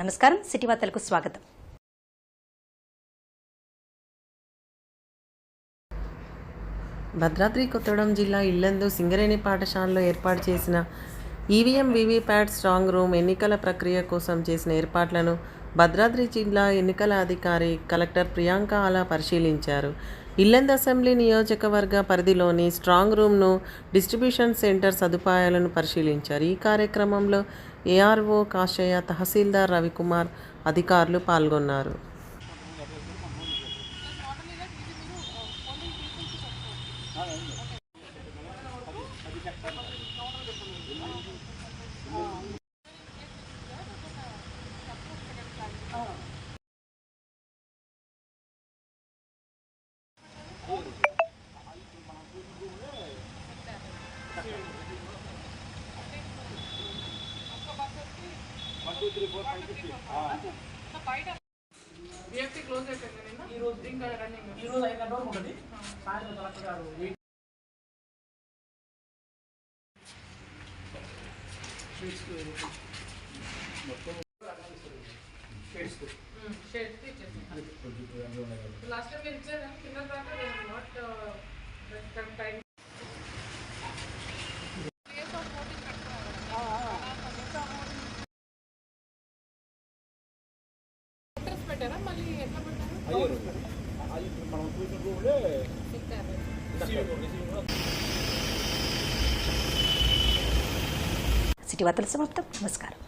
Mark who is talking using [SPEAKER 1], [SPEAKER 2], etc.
[SPEAKER 1] నమస్కారం. సిటీ వార్తలకు స్వాగతం.
[SPEAKER 2] భద్రాద్రి కొత్తగూడెం జిల్లా ఇల్లందు సింగరేణి పాఠశాలలో ఏర్పాటు చేసిన ఈవీఎం వీవీప్యాట్ స్ట్రాంగ్ రూమ్ ఎన్నికల ప్రక్రియ కోసం చేసిన ఏర్పాట్లను భద్రాద్రి జిల్లా ఎన్నికల అధికారి కలెక్టర్ ప్రియాంక ఆలా పరిశీలించారు. ఇల్లెందు అసెంబ్లీ నియోజకవర్గ పరిధిలోని స్ట్రాంగ్ రూమ్ను డిస్ట్రిబ్యూషన్ సెంటర్ సదుపాయాలను పరిశీలించారు. ఈ కార్యక్రమంలో ఏఆర్ఓ కాషయ్య తహసీల్దార్ రవికుమార్ అధికారులు పాల్గొన్నారు.
[SPEAKER 3] బిఎఫ్టీ క్లోజ్ అయిపోయింది నిన్న ఈ రోజు ఇంకా రన్నింగ్
[SPEAKER 4] ఈ రోజు ఐదు గంటల వరకు ఉంటుంది సాయంత్రం కలెక్టర్ గారు
[SPEAKER 3] లాస్ట్ టైం మీరు ఇచ్చారు కింద దాకా పెట్టారా మళ్ళీ ఎట్లా పెట్టారు
[SPEAKER 4] మనం చూసిన రూమ్లే
[SPEAKER 1] సిటీ వార్తలు సమాప్తం నమస్కారం